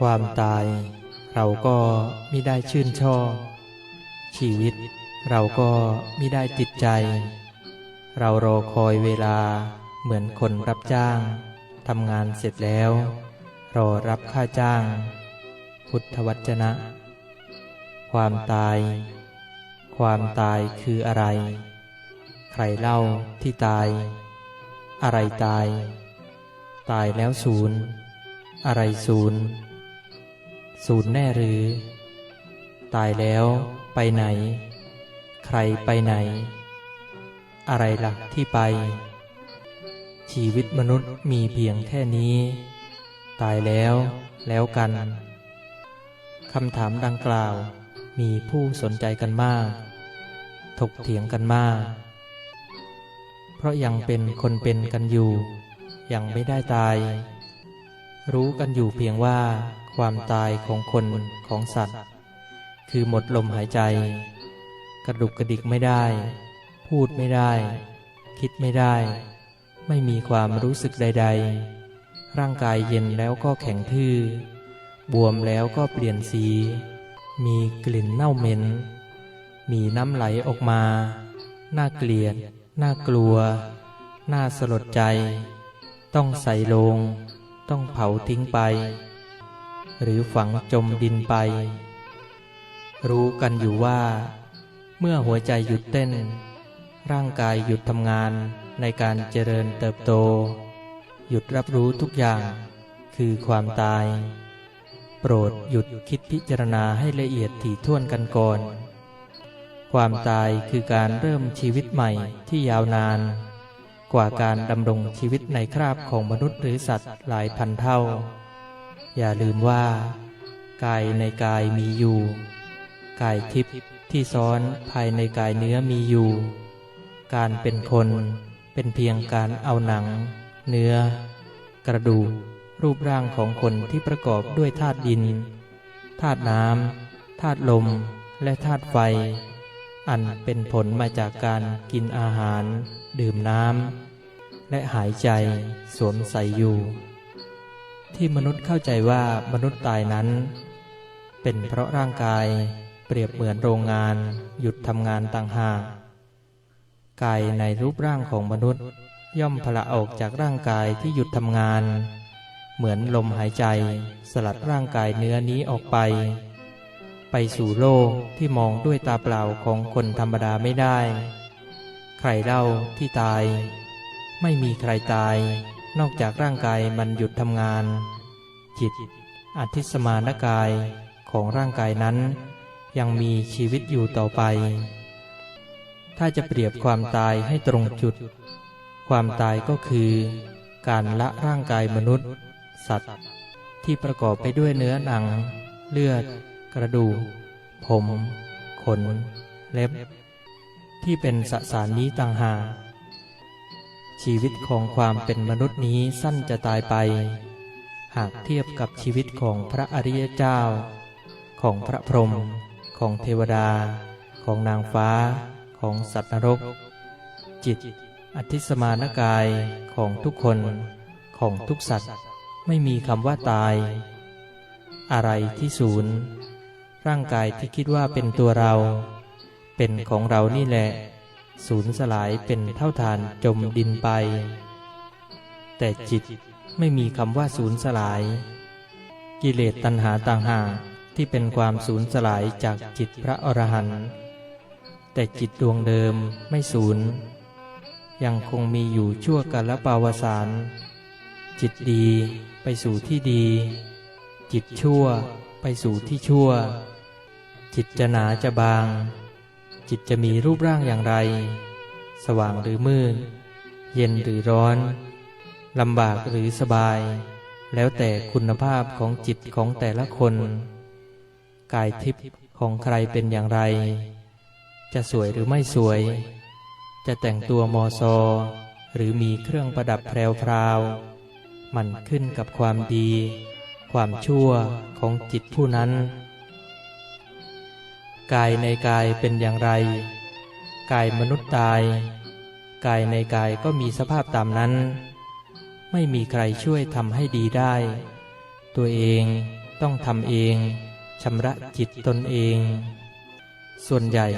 ความตาย เราก็มิได้ชื่นชอบ ชีวิต เราก็มิได้ติดใจ เรารอคอยเวลาเหมือนคนรับจ้างทำงานเสร็จแล้ว รอรับค่าจ้าง พุทธวจนะ ความตาย ความตายคืออะไร ใครเล่าที่ตาย อะไรตาย ตายแล้วศูนย์อะไรศูนย์ ศูนย์แน่หรือ ตายแล้วไปไหน ใครไปไหน อะไรล่ะที่ไป ชีวิตมนุษย์มีเพียงแค่นี้ ตายแล้วแล้วกันคำถามดังกล่าวมีผู้สนใจกันมาก ถกเถียงกันมาก เพราะยังเป็นคนเป็นกันอยู่ ยังไม่ได้ตาย รู้กันอยู่เพียงว่า ความตายของคนของสัตว์ คือหมดลมหายใจ กระดุกกระดิกไม่ได้ พูดไม่ได้ คิดไม่ได้ ไม่มีความรู้สึกใด ๆ ร่างกายเย็นแล้วก็แข็งทื่อบวมแล้วก็เปลี่ยนสี มีกลิ่นเน่าเหม็น มีน้ำไหลออกมา น่าเกลียด น่ากลัว น่าสลดใจ ต้องใส่ลง ต้องเผาทิ้งไป หรือฝังจมดินไป รู้กันอยู่ว่า เมื่อหัวใจหยุดเต้น ร่างกายหยุดทำงานในการเจริญเติบโต หยุดรับรู้ทุกอย่างคือความตาย โปรดหยุดคิดพิจารณาให้ละเอียดถี่ถ้วนกันก่อน ความตายคือการเริ่มชีวิตใหม่ที่ยาวนาน กว่าการดำรงชีวิตในคราบของมนุษย์หรือสัตว์หลายพันเท่า อย่าลืมว่า กายในกายมีอยู่ กายทิพย์ที่ซ้อนภายในกายเนื้อมีอยู่ การเป็นคนเป็นเพียงการเอาหนัง เนื้อ กระดูกรูปร่างของคนที่ประกอบด้วยธาตุดินธาตุน้ำธาตุลมและธาตุไฟ อันเป็นผลมาจากการกินอาหาร ดื่มน้ำและหายใจสวมใส่อยู่ ที่มนุษย์เข้าใจว่ามนุษย์ตายนั้น เป็นเพราะร่างกายเปรียบเหมือนโรงงานหยุดทำงานต่างหากกายในรูปร่างของมนุษย์ ย่อมพละออกจากร่างกายที่หยุดทำงาน เหมือนลมหายใจสลัดร่างกายเนื้อนี้ออกไป ไปสู่โลกที่มองด้วยตาเปล่าของคนธรรมดาไม่ได้ ใครเล่าที่ตาย ไม่มีใครตาย นอกจากร่างกายมันหยุดทำงาน จิตอธิสมานกายของร่างกายนั้น ยังมีชีวิตอยู่ต่อไป ถ้าจะเปรียบความตายให้ตรงจุด ความตายก็คือ การละร่างกายมนุษย์ สัตว์ ที่ประกอบไปด้วยเนื้อหนัง เลือด กระดูก ผม ขน เล็บ ที่เป็นสสารนี้ต่างหาก ชีวิตของความเป็นมนุษย์นี้สั้นจะตายไป หากเทียบกับชีวิตของพระอริยเจ้า ของพระพรหมของเทวดา ของนางฟ้า ของสัตว์นรก จิต อธิสมานกายของทุกคน ของทุกสัตว์ไม่มีคำว่าตาย อะไรที่ศูนย์ร่างกายที่คิดว่าเป็นตัวเรา เป็นของเรานี่แหละ สูญสลายเป็นเท่าฐานจมดินไป แต่จิตไม่มีคำว่าสูญสลาย กิเลสตัณหาต่างหากที่เป็นความสูญสลายจากจิตพระอรหันต์แต่จิตดวงเดิมไม่สูญ ยังคงมีอยู่ชั่วกันละปาวสารจิตดีไปสู่ที่ดี จิตชั่วไปสู่ที่ชั่ว จิตจะหนาจะบาง จิตจะมีรูปร่างอย่างไร สว่างหรือมืด เย็นหรือร้อนลำบากหรือสบาย แล้วแต่คุณภาพของจิตของแต่ละคน กายทิพย์ของใครเป็นอย่างไร จะสวยหรือไม่สวย จะแต่งตัวมอซอ หรือมีเครื่องประดับแพรวๆมันขึ้นกับความดี ความชั่วของจิตผู้นั้น กายในกายเป็นอย่างไร กายมนุษย์ตาย กายในกายก็มีสภาพตามนั้น ไม่มีใครช่วยทำให้ดีได้ ตัวเองต้องทำเองชำระจิตตนเอง ส่วนใหญ่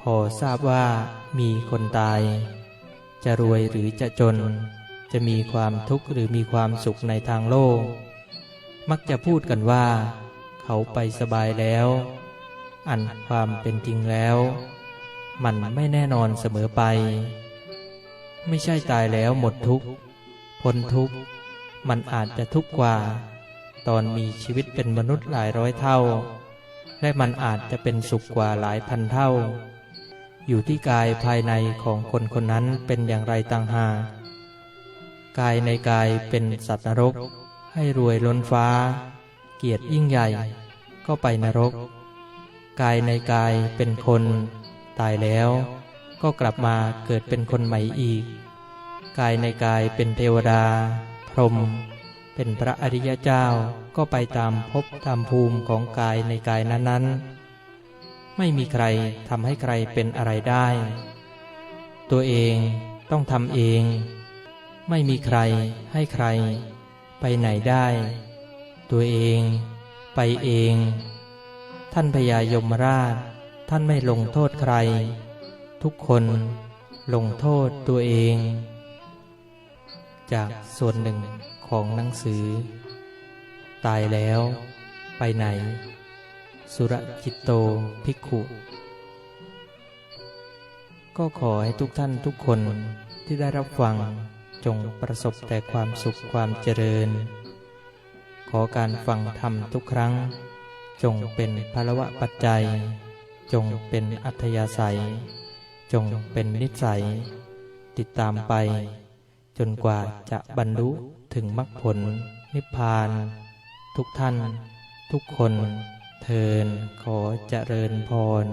พอทราบว่ามีคนตาย จะรวยหรือจะจน จะมีความทุกข์หรือมีความสุขในทางโลก มักจะพูดกันว่า เขาไปสบายแล้ว อันความเป็นจริงแล้ว มันไม่แน่นอนเสมอไป ไม่ใช่ตายแล้วหมดทุกข์พ้นทุกข์มันอาจจะทุกข์กว่า ตอนมีชีวิตเป็นมนุษย์หลายร้อยเท่า และมันอาจจะเป็นสุขกว่าหลายพันเท่า อยู่ที่กายภายในของคนคนนั้นเป็นอย่างไรต่างหากกายในกายเป็นสัตว์นรก ให้รวยล้นฟ้า เกียรติยิ่งใหญ่ ก็ไปนรก กายในกายเป็นคน ตายแล้วก็กลับมาเกิดเป็นคนใหม่อีก กายในกายเป็นเทวดา พรหมเป็นพระอริยเจ้าก็ไปตามภพตามภูมิของกายในกายนั้นๆ ไม่มีใครทำให้ใครเป็นอะไรได้ ตัวเองต้องทำเอง ไม่มีใครให้ใคร ไปไหนได้ ตัวเองไปเอง ท่านพญายมราช ท่านไม่ลงโทษใคร ทุกคนลงโทษตัวเอง จากส่วนหนึ่งของหนังสือ ตายแล้วไปไหน สุรจิตโตภิกขุ ก็ขอให้ทุกท่านทุกคนที่ได้รับฟังจงประสบแต่ความสุขความเจริญ ขอการฟังธรรมทุกครั้ง จงเป็นพลวะปัจจัย จงเป็นอัธยาศัย จงเป็นนิสัย ติดตามไป จนกว่าจะบรรลุถึงมรรคผลนิพพาน ทุกท่าน ทุกคน เทินขอเจริญพร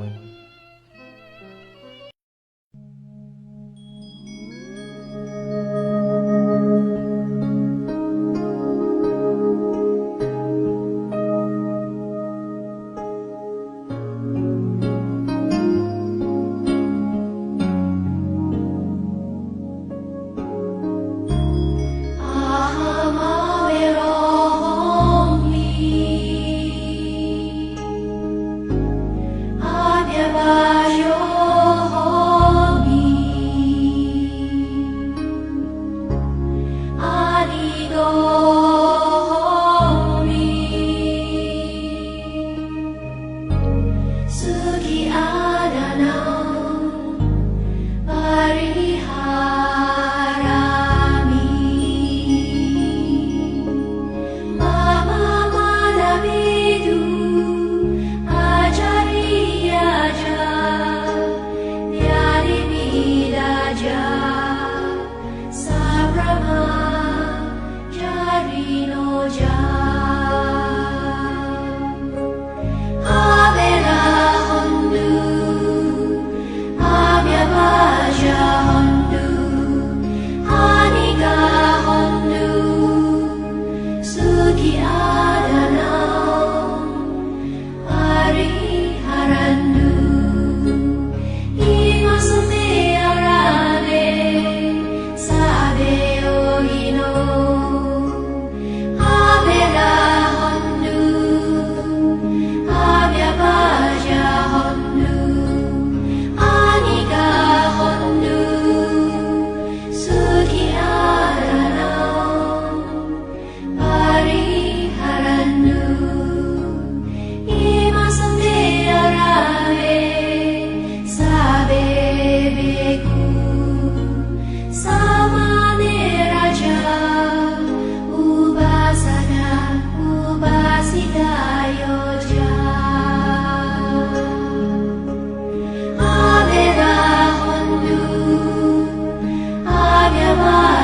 my